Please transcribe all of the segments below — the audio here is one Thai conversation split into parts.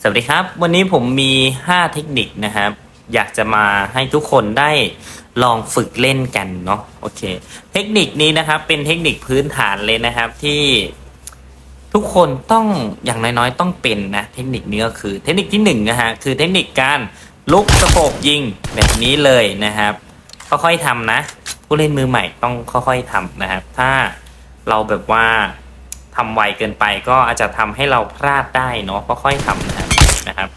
สวัสดีครับ วันนี้ผมมี 5 เทคนิคนะครับ อยากจะมาให้ทุกคนได้ลองฝึกเล่นกันเนาะโอเค เทคนิคนี้นะครับ เป็นเทคนิคพื้นฐานเลยนะครับที่ทุกคนต้องอย่างน้อยๆต้องเป็นนะ เทคนิคนี้ก็คือเทคนิคที่1นงนะฮะคือเทคนิคการลุกสะโพกยิงแบบนี้เลยนะครับ ค่อยๆทำนะ ผู้เล่นมือใหม่ต้องค่อยๆทำนะครับ ถ้าเราแบบว่าทำไวเกินไปก็อาจจะทำให้เราพลาดได้เนาะค่อยๆทำ นะครับ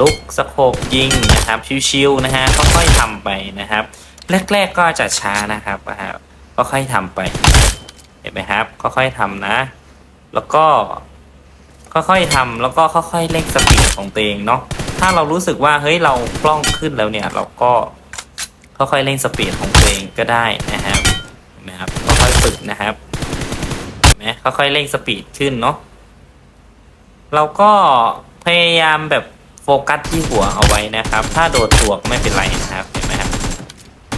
ลุกสะโพกยิงนะครับ ชิวๆนะฮะค่อยๆทำไปนะครับ แรกๆก็จะช้านะครับนะครับก็ค่อยๆทำไปเห็นไหมครับค่อยๆทำนะ แล้วก็ค่อยๆทำแล้วก็ค่อยๆเร่งสปีดของตัวเองเนาะถ้าเรารู้สึกว่าเฮ้ยเราคล่องขึ้นแล้วเนี่ย เราก็ค่อยๆเร่งสปีดของตัวเองก็ได้นะครับเห็นไหมครับค่อยๆฝึกนะครับเห็นไหมค่อยๆเร่งสปีดขึ้นเนาะเราก็ พยายามแบบโฟกัสที่หัวเอาไว้นะครับ ถ้าโดดตัวก็ไม่เป็นไรนะครับเห็นไหมครับ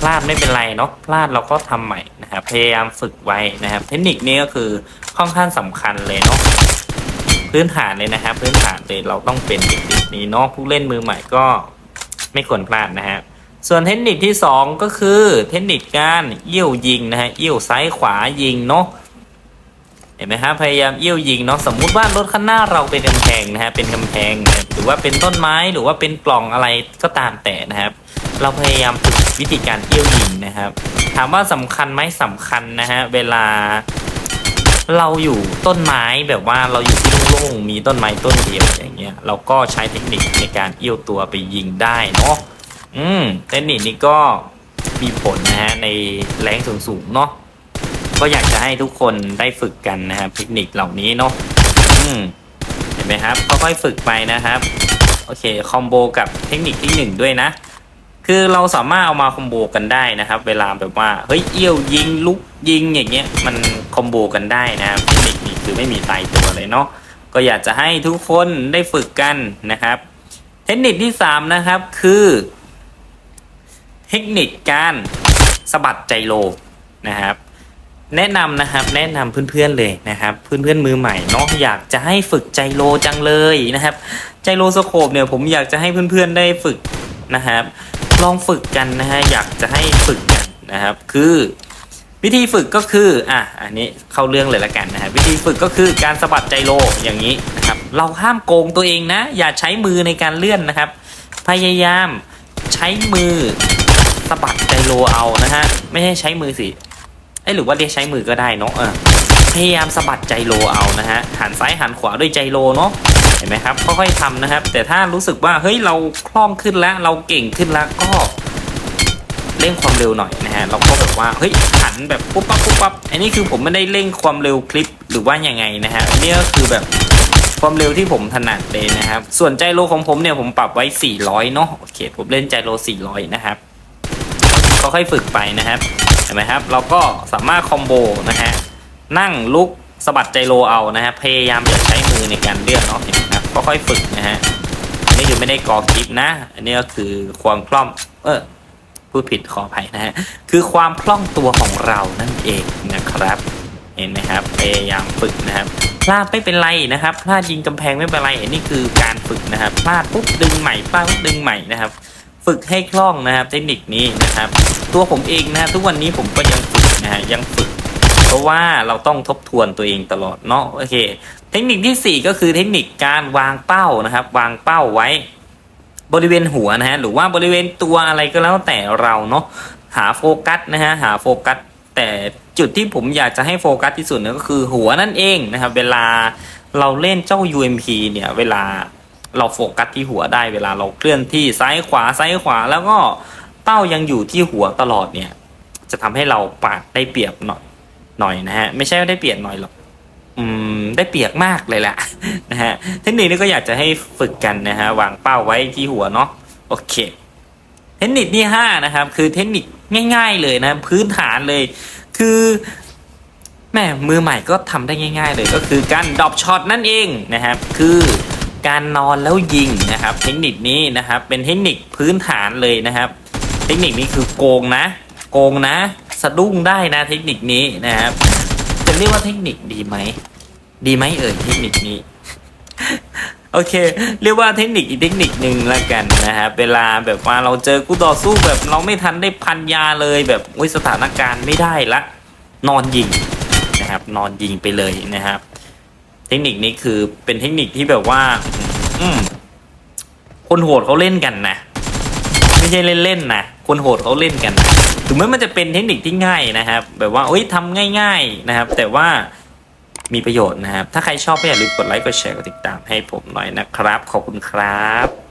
พลาดไม่เป็นไรเนาะพลาดเราก็ทำใหม่นะครับพยายามฝึกไว้นะครับ เทคนิคนี้ก็คือค่อนข้างสำคัญเลยเนาะพื้นฐานเลยนะครับ พื้นฐานเลยเราต้องเป็นเทคนิคนี้เนาะผู้เล่นมือใหม่ก็ไม่ควรพลาดนะฮะส่วนเทคนิคที่สองก็คือเทคนิคการเอี้ยวยิงนะฮะเอี้ยวซ้ายขวายิงเนาะ เห็นไหมครับพยายามเอี้ยวยิงเนาะสมมุติว่ารถข้างหน้าเราเป็นกำแพงนะฮะเป็นกำแพงหรือว่าเป็นต้นไม้หรือว่าเป็นกล่องอะไรก็ตามแต่นะครับ เราพยายามฝึกวิธีการเอี้ยวยิงนะครับ ถามว่าสำคัญไหมสำคัญนะฮะเวลา เราอยู่ต้นไม้แบบว่าเราอยู่ที่โล่งๆมีต้นไม้ต้นเดียวอย่างเงี้ยเราก็ใช้เทคนิคในการเอี้ยวตัวไปยิงได้เนาะอืมเทคนิคนี้ก็มีผลนะฮะในแรงสูงๆเนาะ ก็อยากจะให้ทุกคนได้ฝึกกันนะครับเทคนิคเหล่านี้เนาะเห็นไหมครับค่อยๆฝึกไปนะครับ โอเคคอมโบกับเทคนิคที่หนึ่งด้วยนะ คือเราสามารถเอามาคอมโบกันได้นะครับ เวลาแบบว่าเฮ้ยเอี้ยวยิงลุกยิงอย่างเงี้ยมันคอมโบกันได้นะครับเทคนิคนี้คือไม่มีตายตัวเลยเนาะก็อยากจะให้ทุกคนได้ฝึกกันนะครับ เทคนิคที่สามนะครับคือ เทคนิคการสะบัดใจโลนะครับ แนะนำนะครับแนะนำเพื่อนๆเลยนะครับ เพื่อนๆมือใหม่เนาะอยากจะให้ฝึกใจโลจังเลยนะครับ ใจโลสโคปเนี่ยผมอยากจะให้เพื่อนๆได้ฝึกนะครับ ลองฝึกกันนะฮะอยากจะให้ฝึกกันนะครับ คือ วิธีฝึกก็คืออะอันนี้เข้าเรื่องเลยละกันนะฮะวิธีฝึกก็คือการสะบัดใจโลอย่างนี้นะครับ เราห้ามโกงตัวเองนะ อย่าใช้มือในการเลื่อนนะครับ พยายามใช้มือสะบัดใจโลเอานะฮะไม่ใช่ใช้มือสิ ไอยหรือว่าเรียกใช้มือก็ได้เนาะเออพยายามสะบัดใจโลเอานะฮะหันซ้ายหันขวาด้วยใจโลเนาะเห็นไหมครับค่อยๆทำนะครับ แต่ถ้ารู้สึกว่าเฮ้ยเราคล่องขึ้นแล้วเราเก่งขึ้นแล้วก็เร่งความเร็วหน่อยนะฮะเราก็แบบว่าเฮ้ยหันแบบปุ๊บปั๊บปุ๊บปั๊บอันนี้คือผมไม่ได้เร่งความเร็วคลิปหรือว่ายังไงนะฮะอันนี้ก็คือแบบความเร็วที่ผมถนัดเลยนะครับ ส่วนใจโลของผมเนี่ยผมปรับไว้ 400 เนาะโอเคผมเล่นใจโล 400 นะครับค่อยๆฝึกไปนะครับ เห็นไหมครับ เราก็สามารถคอมโบนะฮะนั่งลุกสะบัดใจโลเอานะฮะพยายามอย่าใช้มือในการเลื่อนเนาะเห็นไหมครับก็ค่อยฝึกนะฮะอันนี้คือไม่ได้กอคลิปนะ อันนี้ก็คือความคล่องเออพูดผิดขออภัยนะฮะคือความคล่องตัวของเรานั่นเองนะครับเห็นไหมครับพยายามฝึกนะครับพลาดไม่เป็นไรนะครับพลาดยิงกำแพงไม่เป็นไรอันนี้คือการฝึกนะครับพลาดปุ๊บดึงใหม่พลาดปุ๊บดึงใหม่นะครับ ฝึกให้คล่องนะครับ เทคนิคนี้นะครับ ตัวผมเองนะฮะทุกวันนี้ผมก็ยังฝึกนะฮะยังฝึก เพราะว่าเราต้องทบทวนตัวเองตลอดเนาะโอเค เทคนิคที่ 4 ก็คือเทคนิคการวางเป้านะครับ วางเป้าไว้ บริเวณหัวนะฮะหรือว่าบริเวณตัวอะไรก็แล้วแต่เราเนาะหาโฟกัสนะฮะหาโฟกัสแต่จุดที่ผมอยากจะให้โฟกัสที่สุดเนี่ยก็คือหัวนั่นเองนะครับ เวลาเราเล่นเจ้า UMP เนี่ย เวลา เราโฟกัสที่หัวได้เวลาเราเคลื่อนที่ซ้ายขวาซ้ายขวา แล้วก็เป้ายังอยู่ที่หัวตลอดเนี่ย จะทำให้เราปาดได้เปรียบหน่อยหน่อยนะฮะไม่ใช่ว่าได้เปรียบหน่อยหรอกอืมได้เปรียบมากเลยแหละนะฮะเทคนิคนี้ก็อยากจะให้ฝึกกันนะฮะวางเป้าไว้ที่หัวเนาะโอเค เทคนิคที่ห้านะครับ คือเทคนิคง่าย ๆ เลยนะพื้นฐานเลย คือแม่มือใหม่ก็ทำได้ง่าย ๆ เลยก็คือการดรอปช็อตนั่นเองนะครับ คือ การนอนแล้วยิงนะครับ เทคนิคนี้นะครับ เป็นเทคนิคพื้นฐานเลยนะครับ เทคนิคนี้คือโกงนะ โกงนะ สะดุ้งได้นะ เทคนิคนี้นะครับ จะเรียกว่าเทคนิคดีไหมดีไหมเอ่ยเทคนิคนี้โอเค เรียกว่าเทคนิคอีกเทคนิคหนึ่งละกันนะครับเวลาแบบว่าเราเจอคู่ต่อสู้แบบเราไม่ทันได้พันยาเลยแบบอุ้ยสถานการณ์ไม่ได้ละ นอนยิงนะครับ นอนยิงไปเลยนะครับ เทคนิคนี้คือเป็นเทคนิคที่แบบว่า อืมคนโหดเขาเล่นกันนะไม่ใช่เล่นๆนะคนโหดเขาเล่นกันนะถึงแม้มันจะเป็นเทคนิคที่ง่ายนะครับ แบบว่าเอ้ยทำง่าย ๆนะครับ แต่ว่ามีประโยชน์นะครับ ถ้าใครชอบก็อย่าลืมกดไลค์กดแชร์กดติดตามให้ผมหน่อยนะครับ ขอบคุณครับ